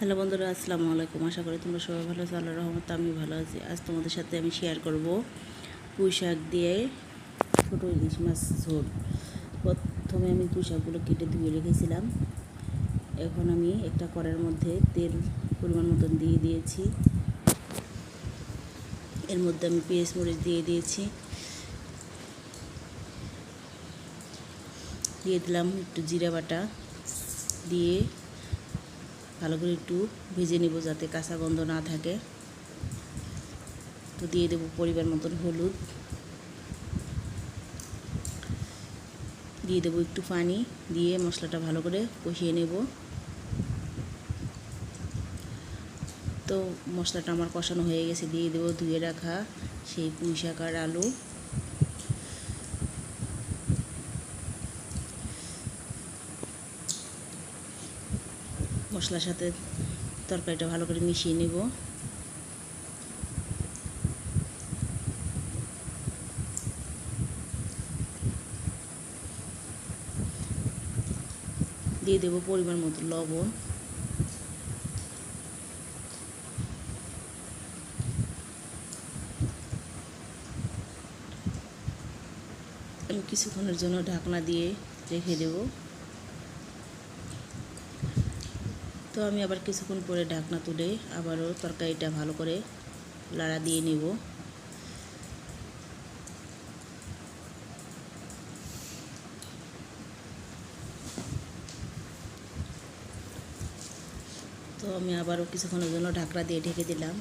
Hello বন্ধুরা, আসসালামু আলাইকুম। আশা করি তোমরা সবাই ভালো আছো আল্লাহ রহমত আমি ভালো আছি। আজ তোমাদের সাথে আমি শেয়ার করব পুঁই শাক দিয়ে ছোটো ইলিশ মাছ ঝোল। প্রথমে আমি পুঁই শাকগুলো কেটে ধুয়ে রেখেছিলাম। এখন আমি একটা কড়ার মধ্যে তেল পরিমাণ মতন দিয়ে দিয়েছি। এর মধ্যে আমি পেঁয়াজ মরিচ দিয়ে দিয়েছি। দিয়ে দিলাম একটু জিরা বাটা। দিয়ে ভালো করে একটু ভেজে নেব যাতে কাঁচা গন্ধ না থাকে। তো দিয়ে দেবো পরিবার মতন হলুদ। দিয়ে দেবো একটু পানি, দিয়ে মশলাটা ভালো করে কষিয়ে নেব। তো মশলাটা আমার কষানো হয়ে গেছে, দিয়ে দেবো ধুয়ে রাখা সেই পুঁই শাক আর আলু। মশলার সাথে তরকারিটা ভালো করে মিশিয়ে নেব। দিয়ে দেবো পরিমাণ মতো লবণ। আমি কিছুক্ষণের জন্য ঢাকনা দিয়ে রেখে দেবো। তো আমি আবার কিছুক্ষণ পরে ঢাকনা তুলে আবারও তরকারিটা ভালো করে লাড়া দিয়ে নেব। তো আমি আবারও কিছুক্ষণের জন্য ঢাকনা দিয়ে ঢেকে দিলাম।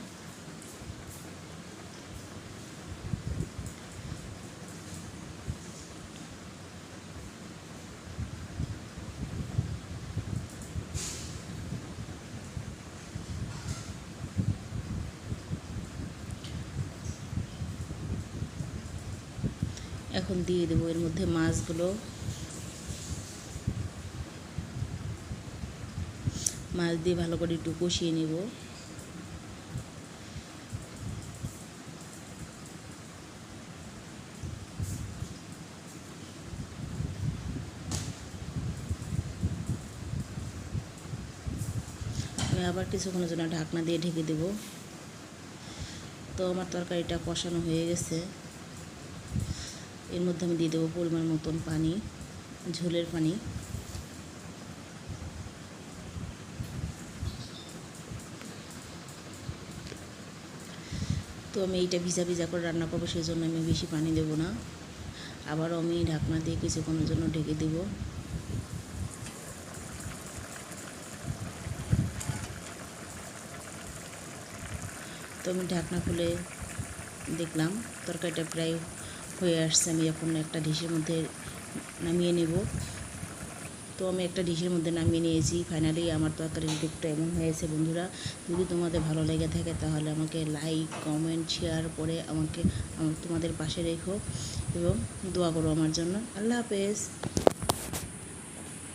এখন দিয়ে দেবো এর মধ্যে মাছগুলো। মাছ দিয়ে ভালো করে একটু কষিয়ে নেব। আবার কিছুক্ষণের জন্য ঢাকনা দিয়ে ঢেকে দেব। তো আমার তরকারিটা কষানো হয়ে গেছে। এর মধ্যে আমি দিয়ে দেবো পরিমাণ মতন পানি, ঝোলের পানি। তো আমি এইটা ভিজা ভিজা করে রান্না করব সেই জন্য আমি বেশি পানি দেবো না। আবারও আমি ঢাকনা দিয়ে কিছুক্ষণের জন্য ঢেকে দেব। তো আমি ঢাকনা খুলে দেখলাম, তরকারিটা প্রায় হয়ে আসছে, আমি এখন একটা ডিশের মধ্যে নামিয়ে নেব। তো আমি একটা ডিশের মধ্যে নামিয়ে নিয়েছি। ফাইনালি আমার তরকারির লুকটা এমন হয়েছে, বন্ধুরা, যদি তোমাদের ভালো লেগে থাকে তাহলে আমাকে লাইক কমেন্ট শেয়ার করে আমাকে তোমাদের পাশে রেখো এবং দোয়া করো আমার জন্য। আল্লাহ হাফেজ।